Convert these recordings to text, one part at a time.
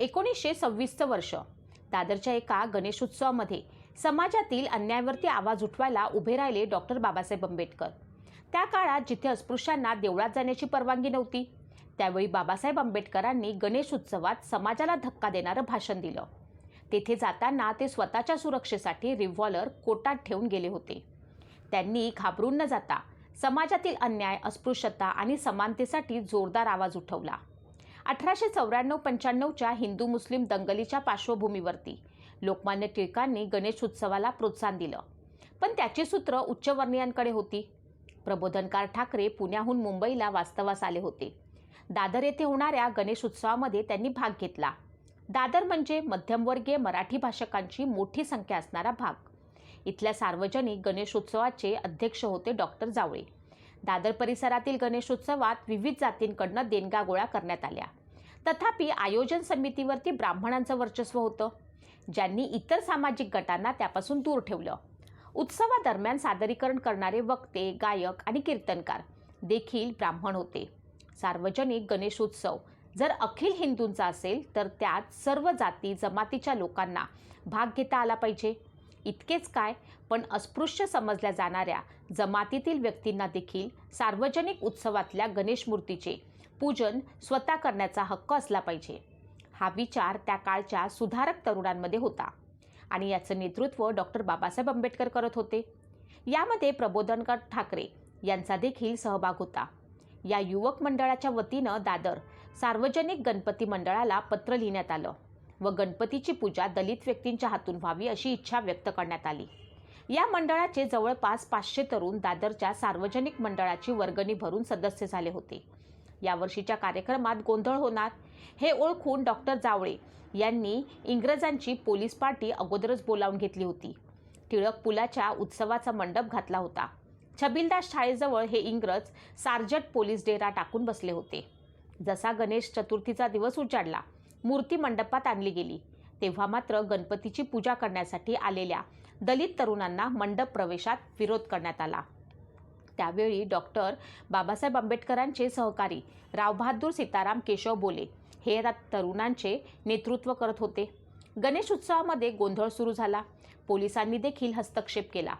एकोणीसशे सव्वीसचं वर्ष. दादरच्या एका गणेशोत्सवामध्ये समाजातील अन्यायावरती आवाज उठवायला उभे राहिले डॉक्टर बाबासाहेब आंबेडकर. त्या काळात जिथे अस्पृश्यांना देवळात जाण्याची परवानगी नव्हती त्यावेळी बाबासाहेब आंबेडकरांनी गणेश उत्सवात समाजाला धक्का देणारं भाषण दिलं. तेथे जाताना ते स्वतःच्या सुरक्षेसाठी रिव्हॉल्वर कोटात ठेवून गेले होते. त्यांनी घाबरून न जाता समाजातील अन्याय अस्पृश्यता आणि समानतेसाठी जोरदार आवाज उठवला. अठराशे चौऱ्याण्णव पंच्याण्णवच्या हिंदू मुस्लिम दंगलीच्या पार्श्वभूमीवरती लोकमान्य टिळकांनी गणेश उत्सवाला प्रोत्साहन दिलं. पण त्याची सूत्र उच्चवर्णीयांकडे होती. प्रबोधनकार ठाकरे पुण्याहून मुंबईला वास्तवास आले होते. दादर येथे होणाऱ्या गणेश उत्सवामध्ये त्यांनी भाग घेतला. दादर म्हणजे मध्यमवर्गीय मराठी भाषकांची मोठी संख्या असणारा भाग. इथल्या सार्वजनिक गणेशोत्सवाचे अध्यक्ष होते डॉक्टर जावळे. दादर परिसरातील गणेशोत्सवात विविध जातींकडनं देणगा गोळा करण्यात आल्या. तथापि आयोजन समितीवरती ब्राह्मणांचं वर्चस्व होतं. ज्यांनी इतर सामाजिक गटांना त्यापासून दूर ठेवलं. उत्सवादरम्यान सादरीकरण करणारे वक्ते गायक आणि कीर्तनकार देखील ब्राह्मण होते. सार्वजनिक गणेशोत्सव जर अखिल हिंदूंचा असेल तर त्यात सर्व जाती जमातीच्या लोकांना भाग घेता आला पाहिजे. इतकेच काय पण अस्पृश्य समजल्या जाणाऱ्या जमातीतील व्यक्तींना देखील सार्वजनिक उत्सवातल्या गणेश मूर्तीचे पूजन स्वतः करण्याचा हक्क असला पाहिजे. हा विचार त्या काळच्या सुधारक तरुणांमध्ये होता आणि याचं नेतृत्व डॉक्टर बाबासाहेब आंबेडकर करत होते. यामध्ये प्रबोधनकर ठाकरे यांचा देखील सहभाग होता. या युवक मंडळाच्या वतीनं दादर सार्वजनिक गणपती मंडळाला पत्र लिहिण्यात आलं व गणपतीची पूजा दलित व्यक्तींच्या हातून व्हावी अशी इच्छा व्यक्त करण्यात आली. या मंडळाचे जवळपास पाचशे तरुण दादरच्या सार्वजनिक मंडळाची वर्गणी भरून सदस्य झाले होते. यावर्षीच्या कार्यक्रमात गोंधळ होणार? हे ओळखून डॉक्टर जावळे यांनी इंग्रजांची पोलीस पार्टी अगोदरच बोलावून घेतली होती. टिळक पुलाच्या उत्सवाचा मंडप घातला होता. छबिलदास शाळेजवळ हे इंग्रज सार्जट पोलीस डेरा टाकून बसले होते. जसा गणेश चतुर्थीचा दिवस उजाडला मूर्ती मंडपात आणली गेली. तेव्हा मात्र गणपतीची पूजा करण्यासाठी आलेल्या दलित तरुणांना मंडप प्रवेशात विरोध करण्यात आला. त्यावेळी डॉक्टर बाबासाहेब आंबेडकरांचे सहकारी रावबहादूर सीताराम केशव बोले. हे या तरुणांचे नेतृत्व करत होते. गणेश उत्सवामध्ये गोंधळ सुरू झाला. पोलिसांनी देखील हस्तक्षेप केला.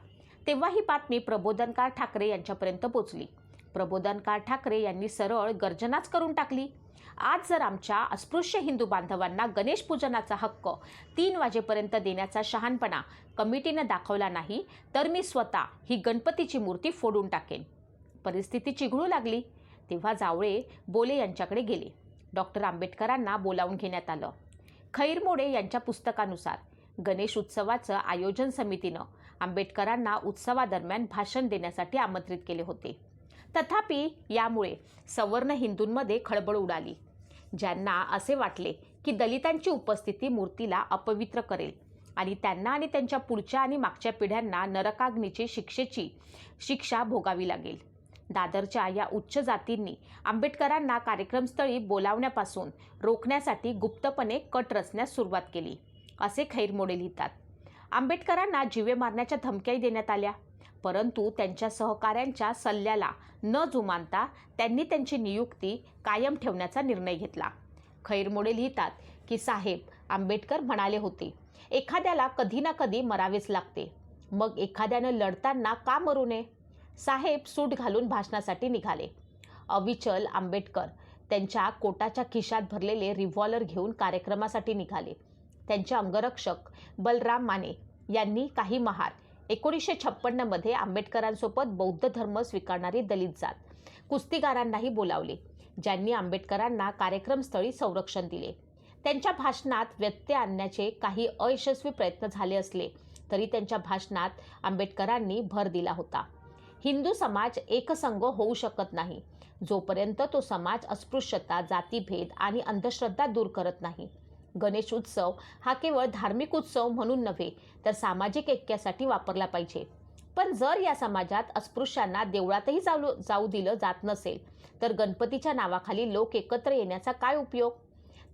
तेव्हा ही बातमी प्रबोधनकार ठाकरे यांच्यापर्यंत पोचली. प्रबोधनकार ठाकरे यांनी सरळ गर्जनाच करून टाकली. आज जर आमच्या अस्पृश्य हिंदू बांधवांना गणेश पूजनाचा हक्क तीन वाजेपर्यंत देण्याचा शहाणपणा कमिटीनं दाखवला नाही तर मी स्वतः ही गणपतीची मूर्ती फोडून टाकेन. परिस्थिती चिघळू लागली. तेव्हा जावळे बोले यांच्याकडे गेले. डॉक्टर आंबेडकरांना बोलावून घेण्यात आलं. खैरमोडे यांच्या पुस्तकानुसार गणेश उत्सवाचं आयोजन समितीनं आंबेडकरांना उत्सवादरम्यान भाषण देण्यासाठी आमंत्रित केले होते. तथापि यामुळे सवर्ण हिंदूंमध्ये खळबळ उडाली. ज्यांना असे वाटले की दलितांची उपस्थिती मूर्तीला अपवित्र करेल आणि त्यांना आणि त्यांच्या पुढच्या आणि मागच्या पिढ्यांना नरकाग्नीची शिक्षेची शिक्षा भोगावी लागेल. दादरच्या या उच्च जातींनी आंबेडकरांना कार्यक्रमस्थळी बोलावण्यापासून रोखण्यासाठी गुप्तपणे कट रचण्यास सुरुवात केली. असे खैरमोडे लिहितात. आंबेडकरांना जीवे मारण्याच्या धमक्याही देण्यात आल्या. परंतु त्यांच्या सहकाऱ्यांच्या सल्ल्याला न जुमानता त्यांनी त्यांची नियुक्ती कायम ठेवण्याचा निर्णय घेतला. खैरमोडे लिहितात की साहेब आंबेडकर म्हणाले होते एखाद्याला कधी ना कधी मरावेच लागते. मग एखाद्यानं लढताना का मरू नये? साहेब सूट घालून भाषणासाठी निघाले. अविचल आंबेडकर त्यांच्या कोटाच्या खिशात भरलेले रिव्हॉल्वर घेऊन कार्यक्रमासाठी निघाले. त्यांचे अंगरक्षक बलराम माने यांनी काही महार एकोणीसशे छप्पन्नमध्ये आंबेडकरांसोबत बौद्ध धर्म स्वीकारणारी दलित जात. कुस्तीगारांनाही बोलावले. ज्यांनी आंबेडकरांना कार्यक्रमस्थळी संरक्षण दिले. त्यांच्या भाषणात व्यत्यय आणण्याचे काही अयशस्वी प्रयत्न झाले असले तरी त्यांच्या भाषणात आंबेडकरांनी भर दिला होता. हिंदू समाज एकसंघ होऊ शकत नाही. जोपर्यंत तो समाज अस्पृश्यता जातीभेद आणि अंधश्रद्धा दूर करत नाही. गणेश उत्सव हा केवळ धार्मिक उत्सव म्हणून नव्हे तर सामाजिक ऐक्यासाठी वापरला पाहिजे. पण जर या समाजात अस्पृश्यांना देवळातही जाऊ जाऊ दिलं जात नसेल तर गणपतीच्या नावाखाली लोक एकत्र येण्याचा काय उपयोग?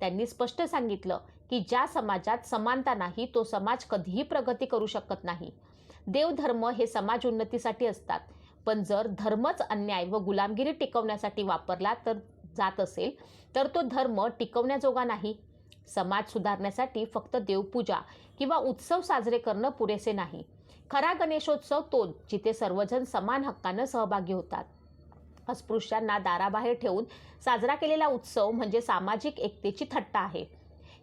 त्यांनी स्पष्ट सांगितलं की ज्या समाजात समानता नाही तो समाज कधीही प्रगती करू शकत नाही. देवधर्म हे समाज उन्नतीसाठी असतात. पण जर धर्मच अन्याय व गुलामगिरी टिकवण्यासाठी वापरला तर जात असेल तर तो धर्म टिकवण्याजोगा नाही. समाज सुधारण्यासाठी फक्त देवपूजा किंवा उत्सव साजरे करणं पुरेसे नाही. खरा गणेशोत्सव तो जिथे सर्वजण समान हक्कानं सहभागी होतात. अस्पृश्यांना दाराबाहेर ठेवून साजरा केलेला उत्सव म्हणजे सामाजिक एकतेची थट्टा आहे.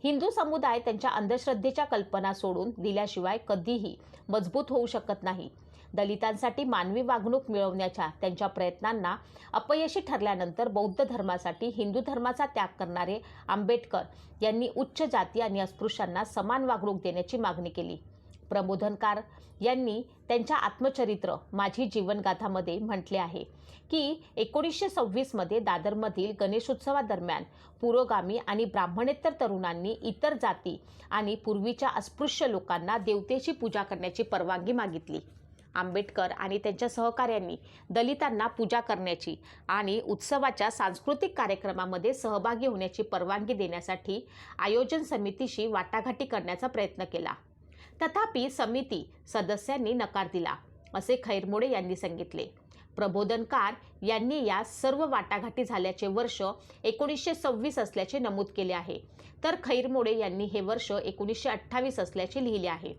हिंदू समुदाय त्यांच्या अंधश्रद्धेच्या कल्पना सोडून दिल्याशिवाय कधीही मजबूत होऊ शकत नाही. दलितांसाठी मानवी वागणूक मिळवण्याच्या त्यांच्या प्रयत्नांना अपयशी ठरल्यानंतर बौद्ध धर्मासाठी हिंदू धर्माचा त्याग करणारे आंबेडकर यांनी उच्च जाती आणि अस्पृश्यांना समान वागणूक देण्याची मागणी केली. प्रबोधनकार यांनी त्यांच्या आत्मचरित्र माझी जीवनगाथामध्ये म्हटले आहे की एकोणीसशे सव्वीसमध्ये दादरमधील गणेशोत्सवादरम्यान पुरोगामी आणि ब्राह्मणेतर तरुणांनी इतर जाती आणि पूर्वीच्या अस्पृश्य लोकांना देवतेची पूजा करण्याची परवानगी मागितली. आंबेडकर आणि त्यांच्या सहकाऱ्यांनी दलितांना पूजा करण्याची आणि उत्सवाच्या सांस्कृतिक कार्यक्रमामध्ये सहभागी होण्याची परवानगी देण्यासाठी आयोजन समितीशी वाटाघाटी करण्याचा प्रयत्न केला. तथापि समिती सदस्यांनी नकार दिला असे खैरमोडे यांनी सांगितले. प्रबोधनकार यांनी या सर्व वाटाघाटी झाल्याचे वर्ष एकोणीसशे सव्वीस असल्याचे नमूद केले आहे. तर खैरमोडे यांनी हे वर्ष एकोणीसशे अठ्ठावीस असल्याचे लिहिले आहे.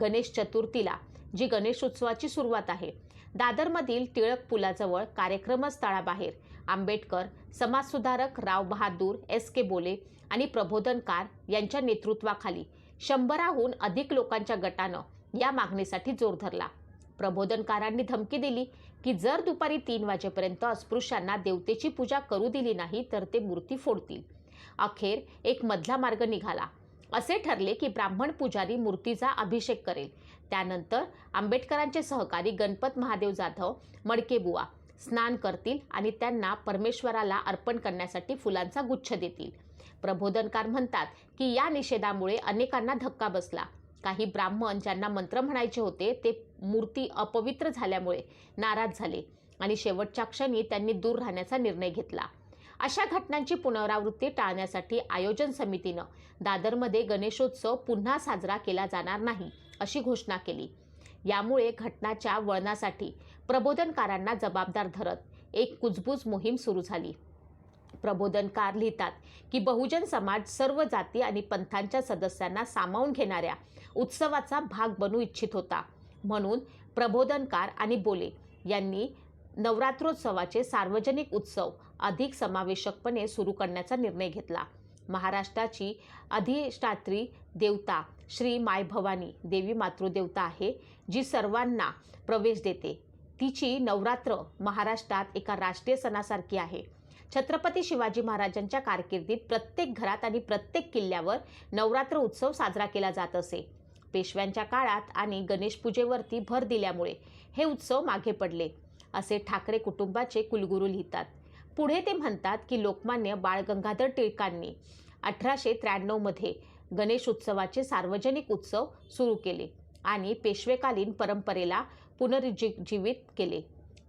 गणेश चतुर्थीला जी गणेशोत्सवाची सुरुवात आहे. दादरमधील टिळक पुलाजवळ कार्यक्रमस्थळाबाहेर आंबेडकर समाजसुधारक राव बहादूर एस के बोले आणि प्रबोधनकार यांच्या नेतृत्वाखाली शंभराहून अधिक लोकांच्या गटानं या मागणीसाठी जोर धरला. प्रबोधनकारांनी धमकी दिली की जर दुपारी तीन वाजेपर्यंत अस्पृश्यांना देवतेची पूजा करू दिली नाही तर ते मूर्ती फोडतील. अखेर एक मधला मार्ग निघाला. असे ठरले की ब्राह्मण पुजारी मूर्तीचा अभिषेक करेल. त्यानंतर आंबेडकरांचे सहकारी गणपत महादेव जाधव मडकेबुवा स्नान करतील आणि त्यांना परमेश्वराला अर्पण करण्यासाठी फुलांचा गुच्छ देतील. प्रबोधनकार म्हणतात की या निषेधामुळे अनेकांना धक्का बसला. काही ब्राह्मण ज्यांना मंत्र म्हणायचे होते ते मूर्ती अपवित्र झाल्यामुळे नाराज झाले आणि शेवटच्या क्षणी त्यांनी दूर राहण्याचा निर्णय घेतला. अशा घटनांची पुनरावृत्ती टाळण्यासाठी आयोजन समितीनं दादरमध्ये गणेशोत्सव पुन्हा साजरा केला जाणार नाही अशी घोषणा केली. यामुळे घटनाच्या वळणासाठी प्रबोधनकारांना जबाबदार धरत एक कुजबूज मोहीम सुरू झाली. प्रबोधनकार लिहितात की बहुजन समाज सर्व जाती आणि पंथांच्या सदस्यांना सामावून घेणाऱ्या उत्सवाचा भाग बनू इच्छित होता म्हणून प्रबोधनकार आणि बोले यांनी नवरात्रोत्सवाचे सार्वजनिक उत्सव अधिक समावेशकपणे सुरू करण्याचा निर्णय घेतला. महाराष्ट्राची अधिष्ठात्री देवता श्री माय भवानी देवी मातृदेवता आहे जी सर्वांना प्रवेश देते. तिची नवरात्र महाराष्ट्रात एका राष्ट्रीय सणासारखी आहे. छत्रपती शिवाजी महाराजांच्या कारकिर्दीत प्रत्येक घरात आणि प्रत्येक किल्ल्यावर नवरात्र उत्सव साजरा केला जात असे. पेशव्यांच्या काळात आणि गणेश पूजेवरती भर दिल्यामुळे हे उत्सव मागे पडले असे ठाकरे कुटुंबाचे कुलगुरू लिहितात. पुढे ते म्हणतात की लोकमान्य बाळ गंगाधर टिळकांनी अठराशे त्र्याण्णवमध्ये गणेश उत्सवाचे सार्वजनिक उत्सव सुरू केले आणि पेशवेकालीन परंपरेला पुनरुज्जीवित केले.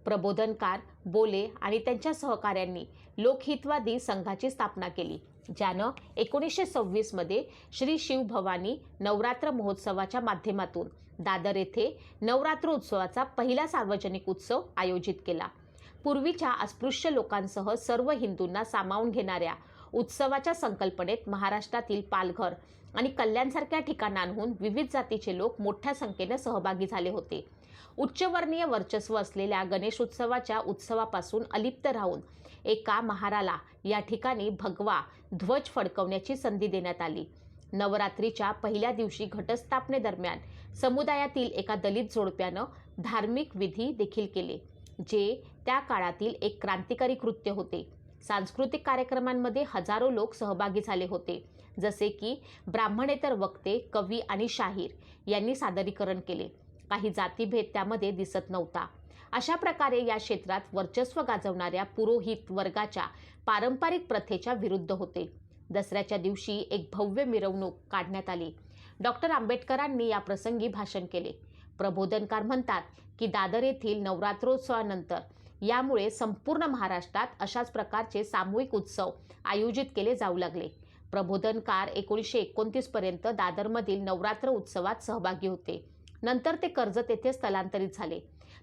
प्रबोधनकार बोले आणि त्यांच्या सहकाऱ्यांनी लोकहितवादी संघाची स्थापना केली ज्यानं एकोणीसशे सव्वीसमध्ये श्री शिवभवानी नवरात्र महोत्सवाच्या माध्यमातून दादर येथे नवरात्र उत्सवाचा पहिला सार्वजनिक उत्सव आयोजित केला. पूर्वीच्या अस्पृश्य लोकांसह सर्व हिंदूंना सामावून घेणाऱ्या उत्सवाच्या संकल्पनेत महाराष्ट्रातील पालघर आणि कल्याणसारख्या ठिकाणांहून विविध जातीचे लोक मोठ्या संख्येने सहभागी झाले होते. उच्चवर्णीय वर्चस्व असलेल्या गणेशोत्सवाच्या उत्सवापासून अलिप्त राहून एका महाराला या ठिकाणी भगवा ध्वज फडकवण्याची संधी देण्यात आली. नवरात्रीच्या पहिल्या दिवशी घटस्थापनेदरम्यान समुदायातील एका दलित जोडप्यानं धार्मिक विधी देखील केले. जे त्या काळातील एक क्रांतिकारी कृत्य होते. सांस्कृतिक कार्यक्रमांमध्ये हजारो लोक सहभागी झाले होते. जसे की ब्राह्मणेतर वक्ते कवी आणि शाहीर यांनी सादरीकरण केले. काही जातीभेद त्यामध्ये दिसत नव्हता. अशा प्रकारे या क्षेत्रात वर्चस्व गाजवणाऱ्या पुरोहित वर्गाच्या पारंपरिक प्रथेच्या विरुद्ध होते. दसऱ्याच्या दिवशी एक भव्य मिरवणूक काढण्यात आली. डॉक्टर आंबेडकरांनी या प्रसंगी भाषण केले. प्रबोधनकार म्हणतात की दादर येथील नवरात्रोत्सवानंतर यामुळे संपूर्ण महाराष्ट्रात अशाच प्रकारचे सामूहिक उत्सव आयोजित केले जाऊ लागले. प्रबोधनकार एकोणीसशे एकोणतीसपर्यंत दादरमधील नवरात्र उत्सवात सहभागी होते. नंतर ते कर्जत येथे स्थलांतरित झाले.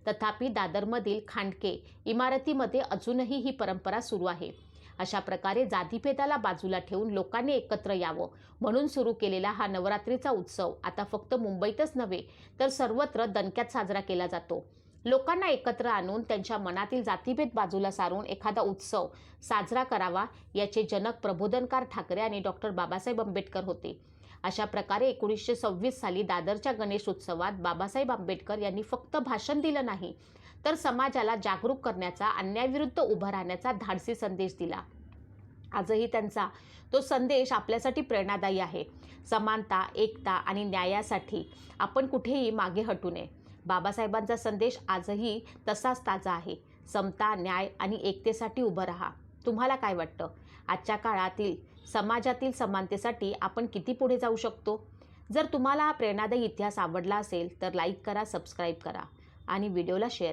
तथापि दादरमधील खांडके इमारतीमध्ये अजूनही ही परंपरा सुरू आहे. अशा प्रकारे जातीभेदाला बाजूला ठेवून लोकांनी एकत्र यावं. म्हणून सुरू केलेला हा नवरात्रीचा उत्सव आता फक्त मुंबईतच नव्हे तर सर्वत्र दणक्यात साजरा केला जातो. लोकांना एकत्र आणून त्यांच्या मनातील जातीभेद बाजूला सारून एखादा उत्सव साजरा करावा याचे जनक प्रबोधनकार ठाकरे आणि डॉक्टर बाबासाहेब आंबेडकर होते. अशा प्रकारे एकोणीसशे सव्वीस साली दादरच्या गणेश उत्सवात बाबासाहेब आंबेडकर यांनी फक्त भाषण दिलं नाही तर समाजाला जागरूक करण्याचा अन्यायाविरुद्ध उभं राहण्याचा धाडसी संदेश दिला. आजही त्यांचा तो संदेश आपल्यासाठी प्रेरणादायी आहे. समानता एकता आणि न्यायासाठी आपण कुठेही मागे हटू नये. बाबासाहेबांचा संदेश आजही तसाच ताजा आहे. समता न्याय आणि एकतेसाठी उभं राहा. तुम्हाला काय वाटतं? आजच्या काळातील समाजातील समानतेसाठी आपण किती पुढे जाऊ शकतो? जर तुम्हाला हा प्रेरणादायी इतिहास आवडला असेल तर लाईक करा सबस्क्राईब करा आणि व्हिडिओला शेअर